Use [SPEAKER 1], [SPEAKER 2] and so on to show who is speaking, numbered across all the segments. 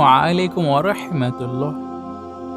[SPEAKER 1] আলাইকুম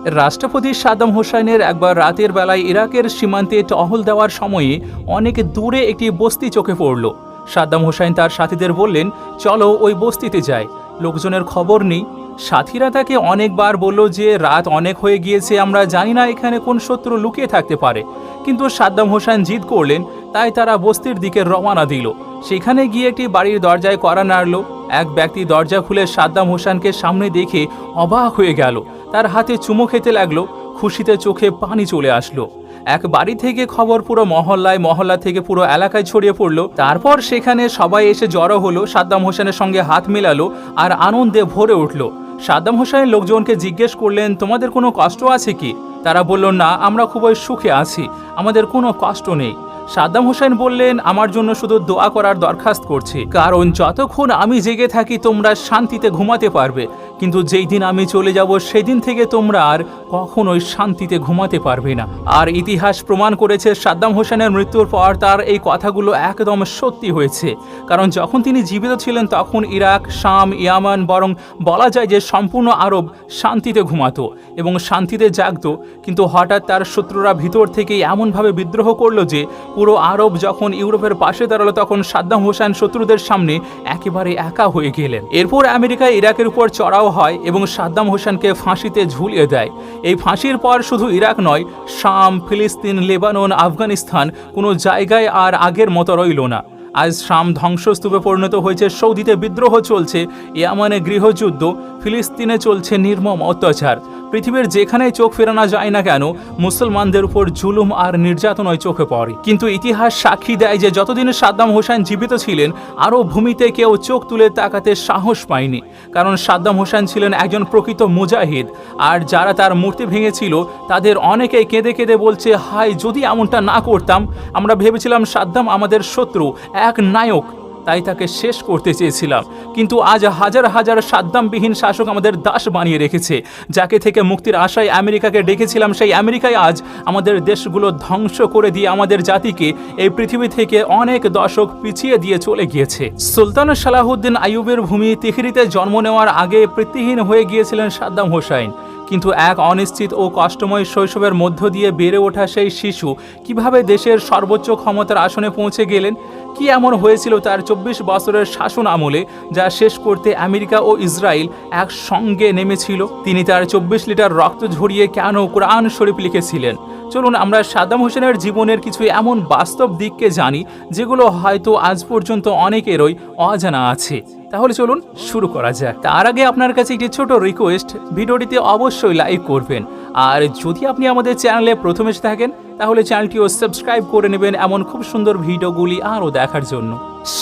[SPEAKER 1] রাষ্ট্রপতি সাদ্দাম হোসেনের একবার রাতের বেলায় ইরাকের সীমান্তে টহল দেওয়ার সময়ে অনেক দূরে একটি বস্তি চোখে পড়ল। সাদ্দাম হোসেন তার সাথীদের বললেন, চলো ওই বস্তিতে যাই। লোকজনের খবর নেই। সাথীরা তাকে অনেকবার বলল যে, রাত অনেক হয়ে গিয়েছে, আমরা জানি না এখানে কোন শত্রু লুকিয়ে থাকতে পারে। কিন্তু সাদ্দাম হোসেন জিদ করলেন, তাই তারা বস্তির দিকে রওনা দিল। সেখানে গিয়ে একটি বাড়ির দরজায় করা নাড়ল। এক ব্যক্তি দরজা খুলে সাদ্দাম হোসেনকে সামনে দেখে অবাক হয়ে গেল। তার হাতে চুমো খেতে লাগল, খুশিতে চোখে পানি চলে আসলো। এক বাড়ি থেকে খবর পুরো মহল্লায়, মহল্লা থেকে পুরো এলাকায় ছড়িয়ে পড়ল। তারপর সেখানে সবাই এসে জড়ো হলো, সাদ্দাম হোসেনের সঙ্গে হাত মেলালো আর আনন্দে ভরে উঠল। সাদ্দাম হোসেনের লোকজনকে জিজ্ঞেস করলেন, তোমাদের কোনো কষ্ট আছে কি? তারা বলল, না, আমরা খুবই সুখে আছি, আমাদের কোনো কষ্ট নেই। সাদ্দাম হোসেন বললেন, আমার জন্য শুধু দোয়া করার দরখাস্ত করছি। কারণ যতক্ষণ আমি জেগে থাকি, তোমরা শান্তিতে ঘুমাতে পারবে। কিন্তু যেই দিন আমি চলে যাব, সেদিন থেকে তোমরা আর কখনোই শান্তিতে ঘুমাতে পারবে না। আর ইতিহাস প্রমাণ করেছে, সাদ্দাম হোসেনের মৃত্যুর পর তার এই কথাগুলো একদম সত্যি হয়েছে। কারণ যখন তিনি জীবিত ছিলেন, তখন ইরাক, শাম, ইয়ামান বরং বলা যায় যে সম্পূর্ণ আরব শান্তিতে ঘুমাতো এবং শান্তিতে জাগত। কিন্তু হঠাৎ তার শত্রুরা ভিতর থেকেই এমনভাবে বিদ্রোহ করল যে, পুরো আরব যখন ইউরোপের পাশে দাঁড়াল, তখন সাদ্দাম হোসেন শত্রুদের সামনে একেবারে একা হয়ে গেলেন। এরপর আমেরিকা ইরাকের উপর চড়াও হয় এবং সাদ্দাম হোসেনকে ফাঁসিতে ঝুলিয়ে দেয়। এই ফাঁসির পর শুধু ইরাক নয়, শাম, ফিলিস্তিন, লেবানন, আফগানিস্তান কোনো জায়গায় আর আগের মতো রইল না। আজ শাম ধ্বংসস্তূপে পরিণত হয়েছে সৌদিতে বিদ্রোহ চলছে, ইয়ামানে গৃহযুদ্ধ ফিলিস্তিনে চলছে নির্মম অত্যাচার। পৃথিবীর যেখানেই চোখ ফেরানো যায় না কেন, মুসলমানদের উপর জুলুম আর নির্যাতনই চোখে পড়ে। কিন্তু ইতিহাস সাক্ষী দেয় যে যতদিন সাদ্দাম হোসেন জীবিত ছিলেন, আরও ভূমিতে কেউ চোখ তুলে তাকাতে সাহস পায়নি। কারণ সাদ্দাম হোসেন ছিলেন একজন প্রকৃত মুজাহিদ, আর যারা তার মূর্তি ভেঙেছিল, তাদের অনেকেই কেঁদে কেঁদে বলছে হাই যদি এমনটা না করতাম, আমরা ভেবেছিলাম সাদ্দাম আমাদের শত্রু, এক নায়ক তাই তাকে শেষ করতে চেয়েছিলাম। কিন্তু আজ হাজার হাজার সাদ্দামবিহীন শাসক আমাদের দাস বানিয়ে রেখেছে। যাকে থেকে মুক্তির আশায় আমেরিকাকে ডেকেছিলাম, সেই আমেরিকায় আজ আমাদের দেশগুলো ধ্বংস করে দিয়ে আমাদের জাতিকে এই পৃথিবী থেকে অনেক দশক পিছিয়ে দিয়ে চলে গিয়েছে। সুলতান সালাহুদ্দিন আইয়ুবের ভূমি তিহরিতে জন্ম নেওয়ার আগে প্রীতিহীন হয়ে গিয়েছিলেন সাদ্দাম হোসাইন। কিন্তু এক অনিশ্চিত ও কষ্টময় শৈশবের মধ্য দিয়ে বেড়ে ওঠা সেই শিশু কীভাবে দেশের সর্বোচ্চ ক্ষমতার আসনে পৌঁছে গেলেন? কি এমন হয়েছিল তার চব্বিশ বছরের শাসন আমলে যা শেষ করতে আমেরিকা ও ইসরায়েল একসঙ্গে নেমেছিল? তিনি তার চব্বিশ লিটার রক্ত ঝরিয়ে কেন কোরআন শরীফ লিখেছিলেন? চলুন আমরা সাদ্দাম হোসেনের জীবনের কিছু এমন বাস্তব দিককে জানি, যেগুলো হয়তো আজ পর্যন্ত অনেকেরই অজানা আছে। তাহলে চলুন শুরু করা যাক। তার আগে আপনার কাছে একটি ছোট রিকোয়েস্ট ভিডিওটিতে অবশ্যই লাইক করবেন। আর যদি আপনি আমাদের চ্যানেলে প্রথম এসে থাকেন, তাহলে চ্যানেলটিও সাবস্ক্রাইব করে নেবেন এমন খুব সুন্দর ভিডিওগুলি আরও দেখার জন্য।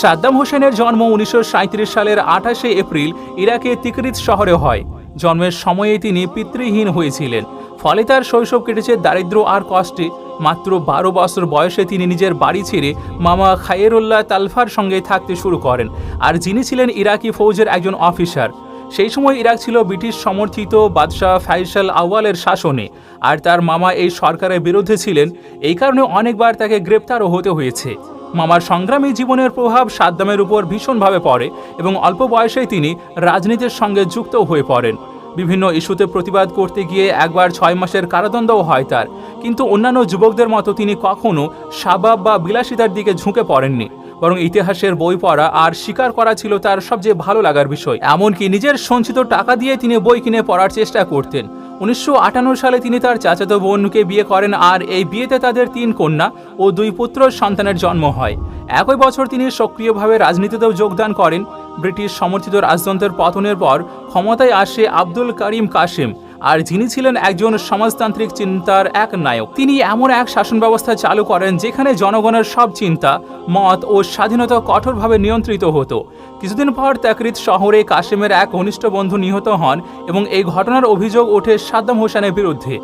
[SPEAKER 1] সাদ্দাম হোসেনের জন্ম উনিশশো সাঁইত্রিশ সালের আঠাশে এপ্রিল ইরাকে তিকরিত শহরে হয়। জন্মের সময়ে তিনি পিতৃহীন হয়েছিলেন। ফলে তার শৈশব কেটেছে দারিদ্র আর কষ্টে। মাত্র বারো বছর বয়সে তিনি নিজের বাড়ি ছেড়ে মামা খায়েরুল্লাহ তালফার সঙ্গে থাকতে শুরু করেন। আর যিনি ছিলেন ইরাকি ফৌজের একজন অফিসার, সেই সময় ইরাক ছিল ব্রিটিশ সমর্থিত বাদশাহ ফাইসাল আওয়ালের শাসনে। আর তার মামা এই সরকারের বিরুদ্ধে ছিলেন, এই কারণে অনেকবার তাকে গ্রেপ্তারও হতে হয়েছে। মামার সংগ্রামী জীবনের প্রভাব সাদ্দামের উপর ভীষণভাবে পড়ে এবং অল্প বয়সেই তিনি রাজনীতির সঙ্গে যুক্ত হয়ে পড়েন। বিভিন্ন ইস্যুতে প্রতিবাদ করতে গিয়ে একবার ছয় মাসের কারাদণ্ডও হয় তার। কিন্তু অন্যান্য যুবকদের মতো তিনি কখনো সাবাব বা বিলাসিতার দিকে ঝুঁকে পড়েননি। বরং ইতিহাসের বই পড়া আর স্বীকার করা ছিল তার সবচেয়ে ভালো লাগার বিষয়। এমনকি নিজের সঞ্চিত টাকা দিয়ে তিনি বই কিনে পড়ার চেষ্টা করতেন। উনিশশো আটান্ন সালে তিনি তার চাচাতো বোনকে বিয়ে করেন আর এই বিয়েতে তাদের তিন কন্যা ও দুই পুত্র সন্তানের জন্ম হয়। একই বছর তিনি সক্রিয়ভাবে রাজনীতিতেও যোগদান করেন। ব্রিটিশ সমর্থিত রাজতন্ত্রের পতনের পর ক্ষমতায় আসে আব্দুল করিম কাসিম। আর যিনি ছিলেন একজন সমাজতান্ত্রিক চিন্তার এক নায়ক, তিনি এমন এক শাসন ব্যবস্থা চালু করেন যেখানে জনগণের সব চিন্তা, মত ও স্বাধীনতা কঠোরভাবে নিয়ন্ত্রিত হতো। কিছুদিন পর তাকরিত শহরে কাশেমের এক ঘনিষ্ঠ বন্ধু নিহত হন এবং এই ঘটনার অভিযোগ ওঠে সাদ্দাম হোসেনের বিরুদ্ধে।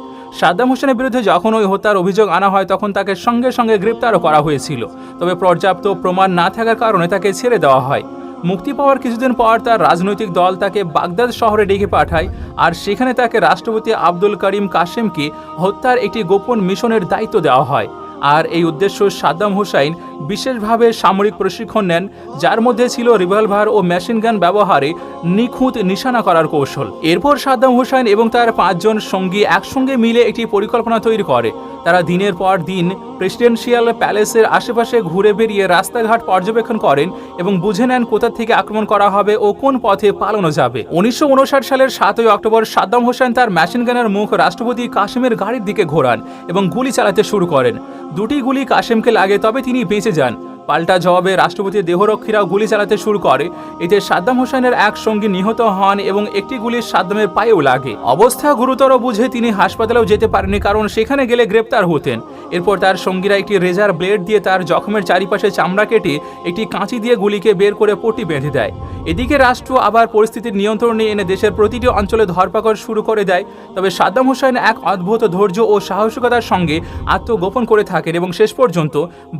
[SPEAKER 1] সাদ্দাম হোসেনের বিরুদ্ধে যখন ওই হত্যার অভিযোগ আনা হয়, তখন তাকে সঙ্গে সঙ্গে গ্রেপ্তারও করা হয়েছিল। তবে পর্যাপ্ত প্রমাণ না থাকার কারণে তাকে ছেড়ে দেওয়া হয়। মুক্তি পাওয়ার কিছুদিন পর তার রাজনৈতিক দল তাকে বাগদাদ শহরে ডেকে পাঠায়, আর সেখানে তাকে রাষ্ট্রপতি আব্দুল করিম কাশেমকে হত্যার একটি গোপন মিশনের দায়িত্ব দেওয়া হয়। আর এই উদ্দেশ্য সাদ্দাম হুসাইন বিশেষভাবে সামরিক প্রশিক্ষণ নেন, যার মধ্যে ছিল রিভলভার ও মেশিন গান ব্যবহারে নিখুঁত নিশানা করার কৌশল। এরপর সাদ্দাম হুসাইন এবং তার পাঁচজন সঙ্গী একসঙ্গে মিলে একটি পরিকল্পনা তৈরি করে। তারা দিনের পর দিন প্রেসিডেন্সিয়াল প্যালেসের আশেপাশে ঘুরে বেরিয়ে রাস্তাঘাট পর্যবেক্ষণ করেন এবং বুঝে নেন কোথা থেকে আক্রমণ করা হবে ও কোন পথে পালানো যাবে। উনিশশো উনষাট সালের সাতই অক্টোবর সাদ্দাম হোসেন তার মেশিন গানের মুখ রাষ্ট্রপতি কাশিমের গাড়ির দিকে ঘোরান এবং গুলি চালাতে শুরু করেন। দুটি গুলি কাশেমকে লাগে তবে তিনি বেঁচে যান। পাল্টা জবাবে রাষ্ট্রপতির দেহরক্ষীরাও গুলি চালাতে শুরু করে। এতে সাদ্দাম হোসেনের এক সঙ্গী নিহত হন এবং একটি গুলি সাদ্দামের পায়েও লাগে। অবস্থা গুরুতর বুঝে তিনি হাসপাতালেও যেতে পারেননি কারণ সেখানে গেলে গ্রেপ্তার হতেন। এরপর তার সঙ্গীরা একটি রেজার ব্লেড দিয়ে তার জখমের চারিপাশে চামড়া কেটে একটি কাঁচি দিয়ে গুলিকে বের করে পটি বেঁধে দেয়। এদিকে রাষ্ট্র আবার পরিস্থিতির নিয়ন্ত্রণে এনে দেশের প্রতিটি অঞ্চলে ধরপাকড় শুরু করে দেয়। তবে সাদ্দাম হোসেন এক অদ্ভুত ধৈর্য ও সাহসিকতার সঙ্গে আত্মগোপন করে থাকেন এবং শেষ পর্যন্ত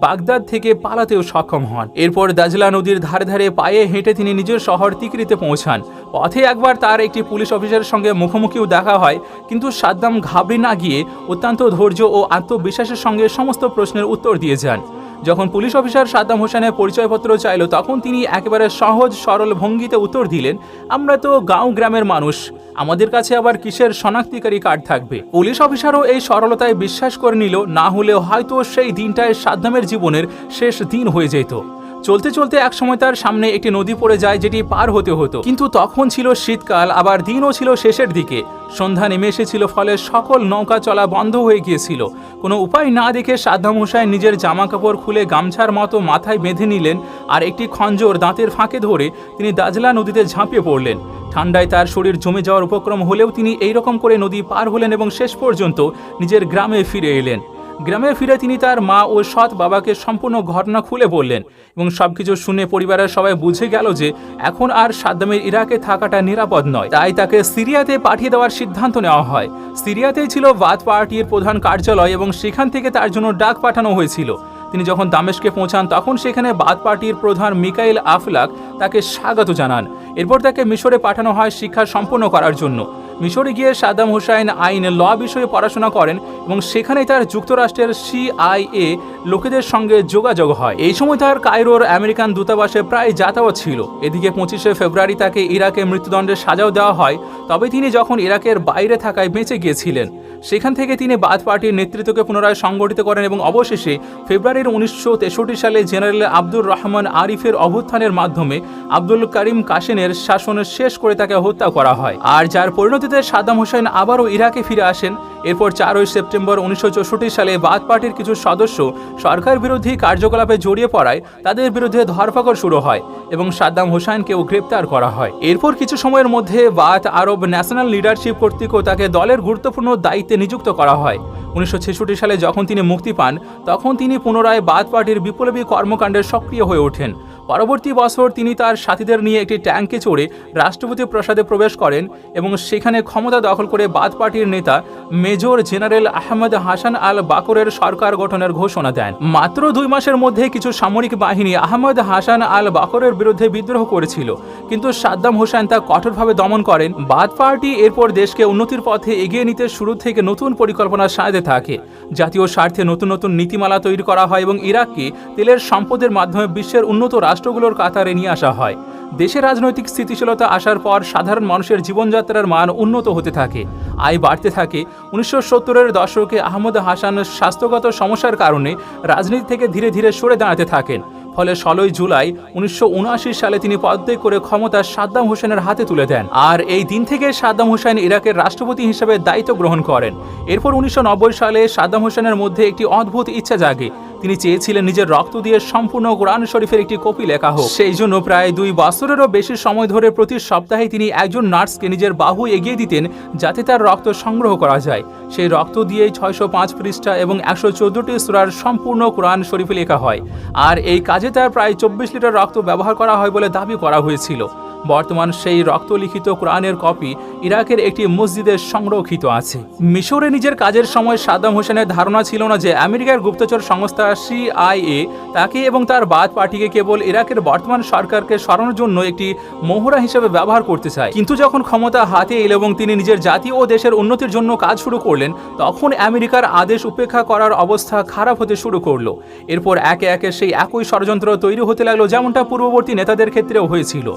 [SPEAKER 1] বাগদাদ থেকে পালাতেও সক্ষম হন। এরপর দাজলা নদীর ধারে ধারে পায়ে হেঁটে তিনি নিজের শহর তিকরিতে পৌঁছান। পথে একবার তার একটি পুলিশ অফিসারের সঙ্গে মুখোমুখিও দেখা হয়, কিন্তু সাদ্দাম ঘাবড়ে না গিয়ে অত্যন্ত ধৈর্য ও আত্মবিশ্বাসের সঙ্গে সমস্ত প্রশ্নের উত্তর দিয়ে যান। যখন পুলিশ অফিসার সাদ্দাম হোসেনের পরিচয়পত্র চাইল, তখন তিনি একেবারে সহজ, সরল ভঙ্গিতে উত্তর দিলেন, আমরা তো গাঁও গ্রামের মানুষ, আমাদের কাছে আবার কিসের শনাক্তিকারী কার্ড থাকবে? পুলিশ অফিসারও এই সরলতায় বিশ্বাস করে নিল, না হলেও হয়তো সেই দিনটায় সাদ্দামের জীবনের শেষ দিন হয়ে যেত। চলতে চলতে এক সময় তার সামনে একটি নদী পড়ে যায় যেটি পার হতে হতো। কিন্তু তখন ছিল শীতকাল, আবার দিনও ছিল শেষের দিকে। সন্ধ্যা নেমে এসেছিল ফলে সকল নৌকা চলা বন্ধ হয়ে গিয়েছিল। কোনো উপায় না দেখে সাদ্দাম হুসাইন নিজের জামা কাপড় খুলে গামছার মতো মাথায় বেঁধে নিলেন আর একটি খঞ্জর দাঁতের ফাঁকে ধরে তিনি দাজলা নদীতে ঝাঁপিয়ে পড়লেন। ঠান্ডায় তার শরীর জমে যাওয়ার উপক্রম হলেও তিনি এইরকম করে নদী পার হলেন এবং শেষ পর্যন্ত নিজের গ্রামে ফিরে এলেন। গ্রামে ফিরে তিনি তার মা ও সৎ বাবাকে সম্পূর্ণ ঘটনা খুলে বললেন এবং সবকিছু শুনে পরিবারের সবাই বুঝে গেল যে এখন আর সাদ্দামের ইরাকে থাকাটা নিরাপদ নয়। তাই তাকে সিরিয়াতে পাঠিয়ে দেওয়ার সিদ্ধান্ত নেওয়া হয়। সিরিয়াতেই ছিল বাদ পার্টির প্রধান কার্যালয় এবং সেখান থেকে তার জন্য ডাক পাঠানো হয়েছিল। তিনি যখন দামেশকে পৌঁছান, তখন সেখানে বাদ পার্টির প্রধান মিকাইল আফলাক তাকে স্বাগত জানান। এরপর তাকে মিশরে পাঠানো হয় শিক্ষা সম্পন্ন করার জন্য। মিশরে গিয়ে সাদ্দাম হুসাইন আইন ল বিষয়ে পড়াশোনা করেন এবং সেখানেই তার যুক্তরাষ্ট্রের সিআইএ লোকেদের সঙ্গে যোগাযোগ হয়। এই সময় তার কায়রোর আমেরিকান দূতাবাসে প্রায় যাতায়াত ছিল। এদিকে পঁচিশে ফেব্রুয়ারি তাকে ইরাকে মৃত্যুদণ্ডের সাজাও দেওয়া হয়। তবে তিনি যখন ইরাকের বাইরে থাকায় বেঁচে গিয়েছিলেন, সেখান থেকে তিনি বাদ পার্টির নেতৃত্বকে পুনরায় সংগঠিত করেন এবং অবশেষে ফেব্রুয়ারির উনিশশো তেষট্টি সালে জেনারেল আব্দুর রহমান আরিফের অভ্যুত্থানের মাধ্যমে আব্দুল করিম কাসেনের শাসন শেষ করে তাকে হত্যা করা হয়। আর যার পরিণতিতে সাদ্দাম হোসেন আবারও ইরাকে ফিরে আসেন। এরপর চারই সেপ্টেম্বর উনিশশো চৌষট্টি সালে বাদ পার্টির কিছু সদস্য সরকার বিরোধী কার্যকলাপে জড়িয়ে পড়ায় তাদের বিরুদ্ধে ধরপাকড় শুরু হয় এবং সাদ্দাম হোসেনকেও গ্রেপ্তার করা হয়। এরপর কিছু সময়ের মধ্যে বাদ আরব ন্যাশনাল লিডারশিপ কর্তৃকও তাকে দলের গুরুত্বপূর্ণ দায়িত্বে নিযুক্ত করা হয়। উনিশশো ছেষট্টি সালে যখন তিনি মুক্তি পান, তখন তিনি পুনরায় বাদ পার্টির বিপ্লবী কর্মকাণ্ডে সক্রিয় হয়ে ওঠেন। পরবর্তী বছর তিনি তার সাথীদের নিয়ে একটি ট্যাঙ্কে চড়ে রাষ্ট্রপতি প্রাসাদে প্রবেশ করেন এবং সেখানে ক্ষমতা দখল করে বাদ পার্টির নেতা major general Ahmed Hassan al বাকরের সরকার গঠনের ঘোষণা দেন। মাত্র দুই মাসের মধ্যে কিছু সামরিক বাহিনী আহমদ হাসান আল বাকরের বিরুদ্ধে বিদ্রোহ করেছিল, কিন্তু সাদ্দাম হোসেন তা কঠোরভাবে দমন করেন। বাদ পার্টি এরপর দেশকে উন্নতির পথে এগিয়ে নিতে শুরু থেকে নতুন পরিকল্পনা সাজাতে থাকে। জাতীয় স্বার্থে নতুন নতুন নীতিমালা তৈরি করা হয় এবং ইরাককে তেলের সম্পদের মাধ্যমে বিশ্বের উন্নত রাষ্ট্রগুলোর কাতারে নিয়ে আসা হয়। দেশে রাজনৈতিক স্থিতিশীলতা আসার পর সাধারণ মানুষের জীবনযাত্রার মান উন্নত হতে থাকে। আয় বাড়তে থাকে। উনিশশো সত্তরের দশকে আহমদ হাসান স্বাস্থ্যগত সমস্যার কারণে রাজনীতি থেকে ধীরে ধীরে সরে দাঁড়াতে থাকেন। ফলে ষোলোই জুলাই উনিশশো উনআশি সালে তিনি পদত্যাগ করে ক্ষমতা সাদ্দাম হোসেনের হাতে তুলে দেন। আর এই দিন থেকে সাদ্দাম হোসেন ইরাকের রাষ্ট্রপতি হিসেবে দায়িত্ব গ্রহণ করেন। এরপর উনিশশো নব্বই সালে সাদ্দাম হোসেনের মধ্যে একটি অদ্ভুত ইচ্ছা জাগে। তিনি চেয়েছিলেন নিজের রক্ত দিয়ে সম্পূর্ণ কোরআন শরীফের একটি কপি লেখা হোক। সেই জন্য প্রায় দুই বছরেরও বেশি সময় ধরে প্রতি সপ্তাহে তিনি একজন নার্সকে নিজের বাহু এগিয়ে দিতেন যাতে তার রক্ত সংগ্রহ করা যায়। সেই রক্ত দিয়েই ছয়শো পাঁচ পৃষ্ঠা এবং একশো চোদ্দটি সুরার সম্পূর্ণ কোরআন শরীফে লেখা হয়। আর এই কাজে তার প্রায় চব্বিশ লিটার রক্ত ব্যবহার করা হয় বলে দাবি করা হয়েছিল। বর্তমান সেই রক্তলিখিত কোরআনের কপি ইরাকের একটি মসজিদে সংরক্ষিত আছে। মিশরে নিজের কাজের সময় সাদ্দাম হোসেনের ধারণা ছিল না যে আমেরিকার গুপ্তচর সংস্থা সিআইএ তাকে এবং তার বাদ পার্টিকে কেবল ইরাকের বর্তমান সরকারকে সরানোর জন্য একটি মোহরা হিসেবে ব্যবহার করতে চায়। কিন্তু যখন ক্ষমতা হাতে এলো এবং তিনি নিজের জাতি ও দেশের উন্নতির জন্য কাজ শুরু করলেন, তখন আমেরিকার আদেশ উপেক্ষা করার অবস্থা খারাপ হতে শুরু করল। এরপর একে একে সেই একই ষড়যন্ত্র তৈরি হতে লাগল যেমনটা পূর্ববর্তী নেতাদের ক্ষেত্রেও হয়েছিল।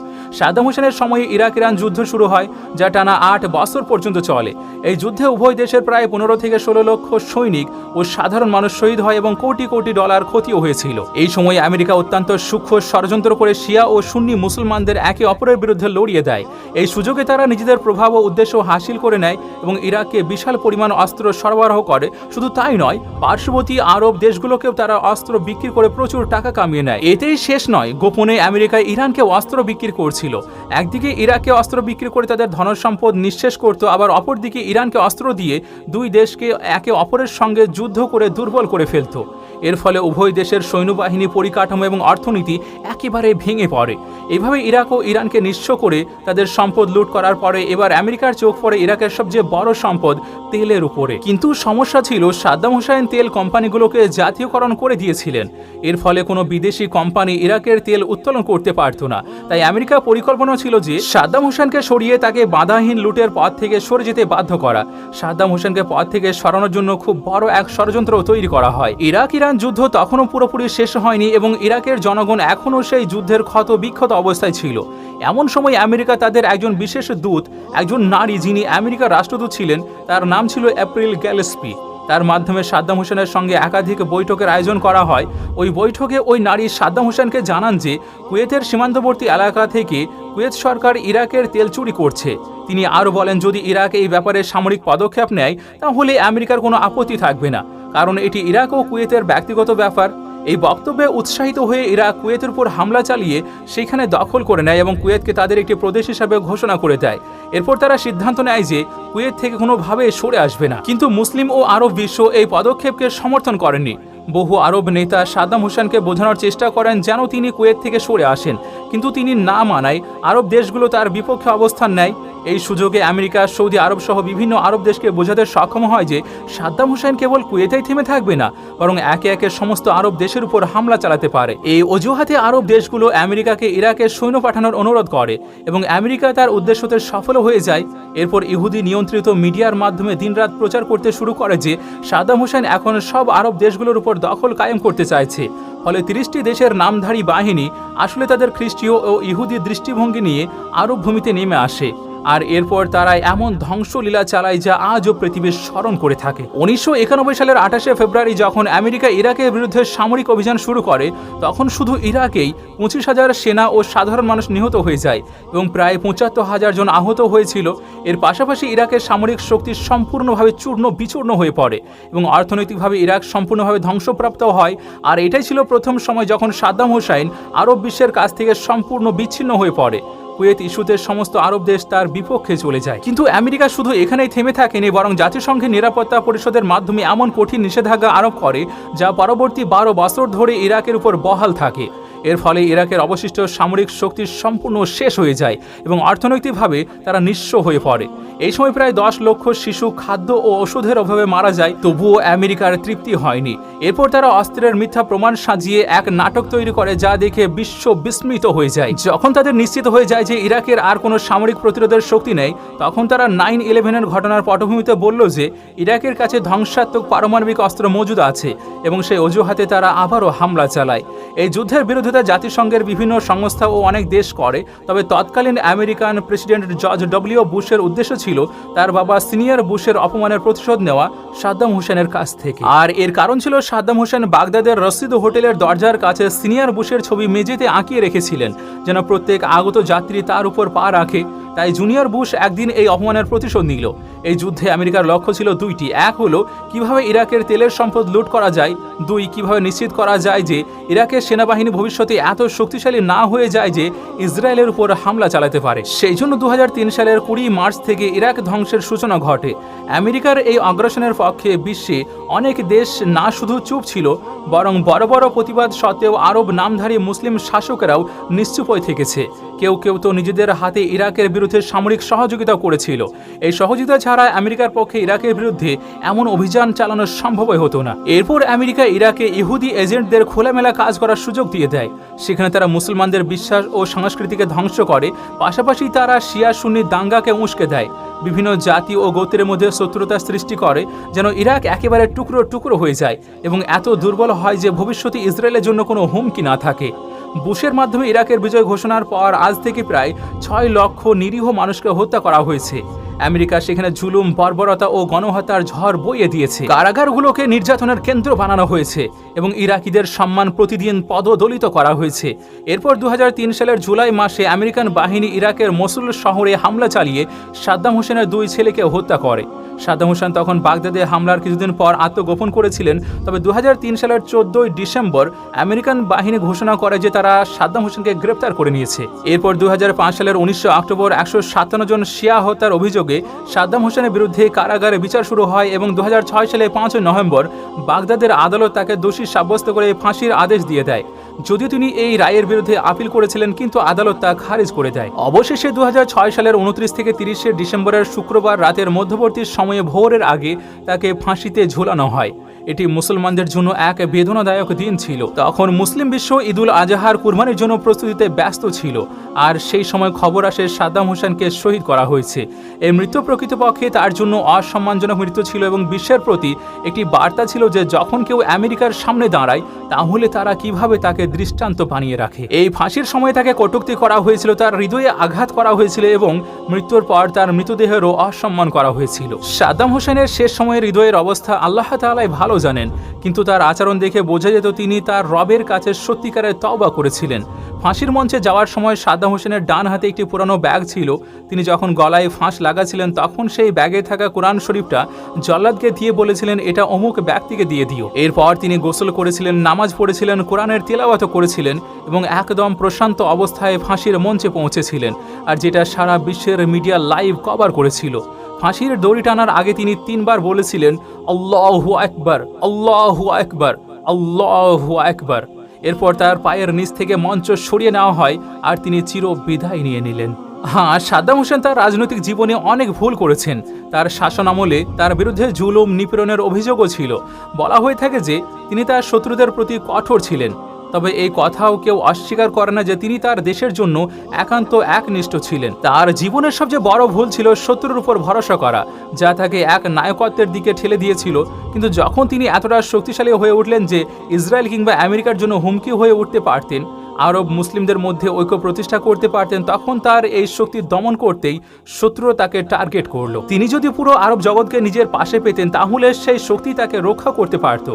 [SPEAKER 1] সাদ্দাম হোসেনের সময়ে ইরাক ইরান যুদ্ধ শুরু হয়, যা টানা আট বছর পর্যন্ত চলে। এই যুদ্ধে উভয় দেশের প্রায় পনেরো থেকে ষোলো লক্ষ সৈনিক ও সাধারণ মানুষ শহীদ হয় এবং কোটি কোটি ডলার ক্ষতিও হয়েছিল। এই সময়ে আমেরিকা অত্যন্ত সূক্ষ্ম ষড়যন্ত্র করে শিয়া ও সুন্নি মুসলমানদের একে অপরের বিরুদ্ধে লড়িয়ে দেয়। এই সুযোগে তারা নিজেদের প্রভাব ও উদ্দেশ্য হাসিল করে নেয় এবং ইরাককে বিশাল পরিমাণ অস্ত্র সরবরাহ করে। শুধু তাই নয়, পার্শ্ববর্তী আরব দেশগুলোকেও তারা অস্ত্র বিক্রি করে প্রচুর টাকা কামিয়ে নেয়। এতেই শেষ নয়, গোপনে আমেরিকায় ইরানকে অস্ত্র বিক্রি করছিল। একদিকে ইরাকে অস্ত্র বিক্রি করে তাদের ধনসম্পদ নিঃশেষ করত, আবার অপরদিকে ইরানকে অস্ত্র দিয়ে দুই দেশকে একে অপরের সঙ্গে যুদ্ধ করে দুর্বল করে ফেলতো। এর ফলে উভয় দেশের সৈন্যবাহিনী পরিকাঠামো এবং অর্থনীতি একেবারে ভেঙে পড়ে। এভাবে ইরাক ও ইরানকে নিঃস্ব করে তাদের সম্পদ লুট করার পরে এবার আমেরিকার চোখ পড়ে ইরাকের সবচেয়ে বড় সম্পদ তেলের উপরে। কিন্তু সমস্যা ছিল, সাদ্দাম হোসেন তেল কোম্পানিগুলোকে জাতীয়করণ করে দিয়েছিলেন। এর ফলে কোনো বিদেশি কোম্পানি ইরাকের তেল উত্তোলন করতে পারতো না। তাই আমেরিকা পরিকল্পনা ছিল যে, সাদ্দাম হোসেনকে সরিয়ে তাকে বাধাহীন লুটের পথ থেকে সরে যেতে বাধ্য করা। সাদ্দাম হোসেনকে পথ থেকে সরানোর জন্য খুব বড় এক ষড়যন্ত্র তৈরি করা হয়। ইরাক ইরান যুদ্ধ তখনও পুরোপুরি শেষ হয়নি এবং ইরাকের জনগণ এখনও সেই যুদ্ধের ক্ষত বিক্ষত অবস্থায় ছিল। এমন সময় আমেরিকা তাদের একজন বিশেষ দূত, একজন নারী যিনি আমেরিকার রাষ্ট্রদূত ছিলেন, তার নাম ছিল এপ্রিল গ্যালেসপি। তার মাধ্যমে সাদ্দাম হোসেনের সঙ্গে একাধিক বৈঠকের আয়োজন করা হয়। ওই বৈঠকে ওই নারী সাদ্দাম হোসেনকে জানান যে, কুয়েতের সীমান্তবর্তী এলাকা থেকে কুয়েত সরকার ইরাকের তেল চুরি করছে। তিনি আরও বলেন, যদি ইরাক এই ব্যাপারে সামরিক পদক্ষেপ নেয়, তাহলে আমেরিকার কোনো আপত্তি থাকবে না। কারণ এটি ইরাক ও কুয়েতের ব্যক্তিগত ব্যাপার। এই বক্তব্যে উৎসাহিত হয়ে ইরাক কুয়েতের উপর হামলা চালিয়ে সেখানে দখল করে নেয় এবং কুয়েতকে তাদের একটি প্রদেশ হিসাবে ঘোষণা করে দেয়। এরপর তারা সিদ্ধান্ত নেয় যে কুয়েত থেকে কোনোভাবে সরে আসবে না। কিন্তু মুসলিম ও আরব বিশ্ব এই পদক্ষেপকে সমর্থন করেননি। বহু আরব নেতা সাদ্দাম হোসেনকে বোঝানোর চেষ্টা করেন যেন তিনি কুয়েত থেকে সরে আসেন। কিন্তু তিনি না মানায় আরব দেশগুলো তার বিপক্ষে অবস্থান নেয়। এই সুযোগে আমেরিকা, সৌদি আরব সহ বিভিন্ন আরব দেশকে বোঝাতে সক্ষম হয় যে সাদ্দাম হোসেন কেবল কুয়েতেই থেমে থাকবে না, বরং একে একে সমস্ত আরব দেশের উপর হামলা চালাতে পারে। এই অজুহাতে আরব দেশগুলো আমেরিকাকে ইরাকে সৈন্য পাঠানোর অনুরোধ করে এবং আমেরিকা তার উদ্দেশ্যতে সফল হয়ে যায়। এরপর ইহুদি নিয়ন্ত্রিত মিডিয়ার মাধ্যমে দিনরাত প্রচার করতে শুরু করে যে সাদ্দাম হোসেন এখন সব আরব দেশগুলোর উপর দখল কায়েম করতে চাইছে। ফলে তিরিশটি দেশের নামধারী বাহিনী আসলে তাদের খ্রিস্টীয় ও ইহুদি দৃষ্টিভঙ্গি নিয়ে আরব ভূমিতে নেমে আসে। আর এরপর তারা এমন ধ্বংসলীলা চালায় যা আজও পৃথিবীর স্মরণ করে থাকে। উনিশশো একানব্বই সালের আঠাশে ফেব্রুয়ারি যখন আমেরিকা ইরাকের বিরুদ্ধে সামরিক অভিযান শুরু করে, তখন শুধু ইরাকেই পঁচিশ হাজার সেনা ও সাধারণ মানুষ নিহত হয়ে যায় এবং প্রায় পঁচাত্তর হাজার জন আহত হয়েছিল। এর পাশাপাশি ইরাকের সামরিক শক্তি সম্পূর্ণভাবে চূর্ণ বিচূর্ণ হয়ে পড়ে এবং অর্থনৈতিকভাবে ইরাক সম্পূর্ণভাবে ধ্বংসপ্রাপ্ত হয়। আর এটাই ছিল প্রথম সময় যখন সাদ্দাম হোসাইন আরব বিশ্বের কাছ থেকে সম্পূর্ণ বিচ্ছিন্ন হয়ে পড়ে। কুয়েত ইস্যুতে সমস্ত আরব দেশ তার বিপক্ষে চলে যায়। কিন্তু আমেরিকা শুধু এখানেই থেমে থাকেনি, বরং জাতিসংঘের নিরাপত্তা পরিষদের মাধ্যমে এমন কঠিন নিষেধাজ্ঞা আরোপ করে, যা পরবর্তী বারো বছর ধরে ইরাকের উপর বহাল থাকে। এর ফলে ইরাকের অবশিষ্ট সামরিক শক্তি সম্পূর্ণ শেষ হয়ে যায় এবং অর্থনৈতিকভাবে তারা নিঃস্ব হয়ে পড়ে। এই সময় প্রায় দশ লক্ষ শিশু খাদ্য ও ওষুধের অভাবে মারা যায়, তবুও আমেরিকার তৃপ্তি হয়নি। এরপর তারা অস্ত্রের মিথ্যা প্রমাণ সাজিয়ে এক নাটক তৈরি করে যা দেখে বিশ্ব বিস্মিত হয়ে যায়। যখন তাদের নিশ্চিত হয়ে যায় যে ইরাকের আর কোনো সামরিক প্রতিরোধের শক্তি নেই, তখন তারা নাইন ইলেভেনের ঘটনার পটভূমিতে বলল যে ইরাকের কাছে ধ্বংসাত্মক পারমাণবিক অস্ত্র মজুদ আছে এবং সেই অজুহাতে তারা আবারও হামলা চালায়। এই যুদ্ধের বিরোধিতা জাতিসংঘের বিভিন্ন সংস্থা ও অনেক দেশ করে, তবে তৎকালীন আমেরিকান প্রেসিডেন্ট জর্জ ডব্লিউ বুশের উদ্দেশ্য ছিল তার বাবা সিনিয়র বুশের অপমানের প্রতিশোধ নেওয়া সাদ্দাম হোসেনের কাছ থেকে। আর এর কারণ ছিল সাদ্দাম হোসেন বাগদাদের রসিদ হোটেলের দরজার কাছে সিনিয়র বুশের ছবি মেঝেতে আঁকিয়ে রেখেছিলেন, যেন প্রত্যেক আগত যাত্রী তার উপর পা রাখে। তাই জুনিয়র বুশ একদিন এই অপমানের প্রতিশোধ নিল। এই যুদ্ধে আমেরিকার লক্ষ্য ছিল দুইটি। এক হলো, কীভাবে ইরাকের তেলের সম্পদ লুট করা যায়? দুই, কীভাবে নিশ্চিত করা যায় যে ইরাকের সেনাবাহিনী ভবিষ্যতে এত শক্তিশালী না হয়ে যায় যে ইসরায়েলের উপর হামলা চালাতে পারে? সেই জন্য দু হাজার তিন সালের কুড়ি মার্চ থেকে ইরাক ধ্বংসের সূচনা ঘটে। আমেরিকার এই অগ্রাসনের পক্ষে বিশ্বে অনেক দেশ না শুধু চুপ ছিল, বরং বড় বড় প্রতিবাদ সত্ত্বেও আরব নামধারী মুসলিম শাসকেরাও নিশ্চুপ হয়ে থেকেছে। কেউ কেউ তো নিজেদের হাতে ইরাকের বিরুদ্ধে সামরিক সহযোগিতা করেছিল। এই সহযোগিতা ছাড়া আমেরিকার পক্ষে ইরাকের বিরুদ্ধে এমন অভিযান চালানো সম্ভবই হতো না। এরপর আমেরিকা ইরাকে ইহুদি এজেন্টদের খোলামেলা কাজ করার সুযোগ দিয়ে দেয়। সেখানে তারা মুসলমানদের বিশ্বাস ও সংস্কৃতিকে ধ্বংস করে, পাশাপাশি তারা শিয়া সুন্নি দাঙ্গাকে উস্কে দেয়। বিভিন্ন জাতি ও গোত্রের মধ্যে শত্রুতা সৃষ্টি করে, যেন ইরাক একেবারে টুকরো টুকরো হয়ে যায় এবং এত দুর্বল হয় যে ভবিষ্যতে ইসরায়েলের জন্য কোনো হুমকি না থাকে। বুশের মাধ্যমে ইরাকের বিজয় ঘোষণার পর আজ থেকে প্রায় ছয় লক্ষ নিরীহ মানুষকে হত্যা করা হয়েছে। আমেরিকা সেখানে জুলুম, বর্বরতা ও গণহত্যার ঝড় বইয়ে দিয়েছে। কারাগারগুলোকে নির্যাতনের কেন্দ্র বানানো হয়েছে এবং ইরাকিদের সম্মান প্রতিদিন পদদলিত করা হয়েছে। এরপর দু হাজার তিন সালের জুলাই মাসে আমেরিকান বাহিনী ইরাকের মসুল শহরে হামলা চালিয়ে সাদ্দাম হোসেনের দুই ছেলেকে হত্যা করে। সাদ্দাম হোসেন তখন বাগদাদে হামলার কিছুদিন পর আত্মগোপন করেছিলেন, তবে দু হাজার তিন সালের চোদ্দই ডিসেম্বর আমেরিকান বাহিনী ঘোষণা করে যে তারা সাদ্দাম হোসেনকে গ্রেপ্তার করে নিয়েছে। এরপর দুই হাজার পাঁচ সালের উনিশশো অক্টোবর একশো সাতান্ন জন শিয়া হত্যার অভিযোগে সাদ্দাম হোসেনের বিরুদ্ধে কারাগারে বিচার শুরু হয় এবং দুহাজার ছয় সালে পাঁচই নভেম্বর বাগদাদের আদালত তাকে দোষী সাব্যস্ত করে ফাঁসির আদেশ দিয়ে দেয়। যদিও তিনি এই রায়ের বিরুদ্ধে আপিল করেছিলেন, কিন্তু আদালত তা খারিজ করে দেয়। অবশেষে দু হাজার ছয় সালের উনত্রিশ থেকে তিরিশে ডিসেম্বরের শুক্রবার রাতের মধ্যবর্তী সময়ে ভোরের আগে তাকে ফাঁসিতে ঝুলানো হয়। এটি মুসলমানদের জন্য এক বেদনাদায়ক দিন ছিল। তখন মুসলিম বিশ্ব ঈদুল আজহার কুরবানির জন্য প্রস্তুতিতে ব্যস্ত ছিল। আর সেই সময় খবর আসে সাদ্দাম হোসেনকে শহীদ করা হয়েছে। এই মৃত্যু প্রকৃতপক্ষে তার জন্য অসম্মানজনক মৃত্যু ছিল এবং বিশ্বের প্রতি একটি বার্তা ছিল যে যখন কেউ আমেরিকার সামনে দাঁড়ায়, তাহলে তারা কীভাবে তাকে দৃষ্টান্ত বানিয়ে রাখে। এই ফাঁসির সময় তাকে কটূক্তি করা হয়েছিল, তার হৃদয়ে আঘাত করা হয়েছিল এবং মৃত্যুর পর তার মৃতদেহেরও অসম্মান করা হয়েছিল। সাদ্দাম হোসেনের শেষ সময়ের হৃদয়ের অবস্থা আল্লাহ তাআলাই ভালো জানেন। কিন্তু তার আচরণ দেখে বোঝা যেত তিনি তার রবের কাছে সত্যিকারের তওবা করেছিলেন। ফাঁসির মঞ্চে যাওয়ার সময় সাদ্দাম হোসেনের ডান হাতে একটি পুরানো ব্যাগ ছিল। তিনি যখন গলায় ফাঁস লাগাছিলেন, তখন সেই ব্যাগে থাকা কোরআন শরীফটা জল্লাদকে দিয়ে বলেছিলেন, এটা অমুক ব্যক্তিকে দিয়ে দিও। এরপর তিনি গোসল করেছিলেন, নামাজ পড়েছিলেন, কোরআনের তেলাওয়াত করেছিলেন এবং একদম প্রশান্ত অবস্থায় ফাঁসির মঞ্চে পৌঁছেছিলেন। আর যেটা সারা বিশ্বের মিডিয়া লাইভ কভার করেছিল। ফাঁসির দড়ি টানার আগে তিনি তিনবার বলেছিলেন, আল্লাহু আকবার আল্লাহু আকবার, আল্লাহু একবার এরপর তার পায়ের নিচ থেকে মঞ্চ সরিয়ে নেওয়া হয় আর তিনি চির বিদায় নিয়ে নিলেন। হ্যাঁ সাদ্দাম হোসেন তার রাজনৈতিক জীবনে অনেক ভুল করেছেন। তার শাসন আমলে তার বিরুদ্ধে জুলুম নিপীড়নের অভিযোগও ছিল। বলা হয়ে থাকে যে তিনি তার শত্রুদের প্রতি কঠোর ছিলেন। তবে এই কথাও কেউ অস্বীকার করে না যে তিনি তার দেশের জন্য একান্ত একনিষ্ঠ ছিলেন। তার জীবনের সবচেয়ে বড় ভুল ছিল শত্রুর উপর ভরসা করা, যা তাকে এক নায়কত্বের দিকে ঠেলে দিয়েছিল। কিন্তু যখন তিনি এতটা শক্তিশালী হয়ে উঠলেন যে ইসরায়েল কিংবা আমেরিকার জন্য হুমকি হয়ে উঠতে পারতেন আরব মুসলিমদের মধ্যে ঐক্য প্রতিষ্ঠা করতে পারতেন, তখন তার এই শক্তি দমন করতেই শত্রু তাকে টার্গেট করল। তিনি যদি পুরো আরব জগৎকে নিজের পাশে পেতেন, তাহলে সেই শক্তি তাকে রক্ষা করতে পারত।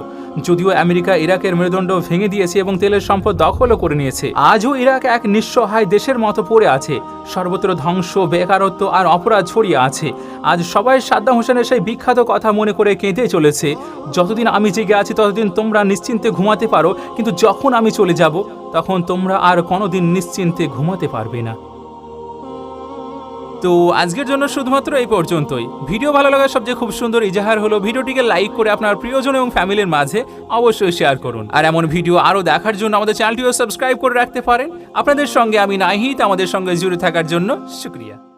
[SPEAKER 1] যদিও আমেরিকা ইরাকের মেরুদণ্ড ভেঙে দিয়েছে এবং তেলের সম্পদ দখলও করে নিয়েছে। আজও ইরাক এক নিঃসহায় দেশের মতো পড়ে আছে। সর্বত্র ধ্বংস, বেকারত্ব আর অপরাধ ছড়িয়ে আছে। আজ সবাই সাদ্দাম হোসেনের সেই বিখ্যাত কথা মনে করে কেঁদে চলেছে। যতদিন আমি জেগে আছি, ততদিন তোমরা নিশ্চিন্তে ঘুমাতে পারো, কিন্তু যখন আমি চলে যাব তখন তোমরা আর কোনোদিন নিশ্চিন্তে ঘুমাতে পারবে না। তো আজকের জন্য শুধুমাত্র এই পর্যন্তই। ভিডিও ভালো লাগার সবচেয়ে খুব সুন্দর ইজাহার হলো ভিডিওটিকে লাইক করে আপনার প্রিয়জন এবং ফ্যামিলির মাঝে অবশ্যই শেয়ার করুন। আর এমন ভিডিও আরও দেখার জন্য আমাদের চ্যানেলটিও সাবস্ক্রাইব করে রাখতে পারেন। আপনাদের সঙ্গে আমি নাহিত আমাদের সঙ্গে জুড়ে থাকার জন্য শুক্রিয়া।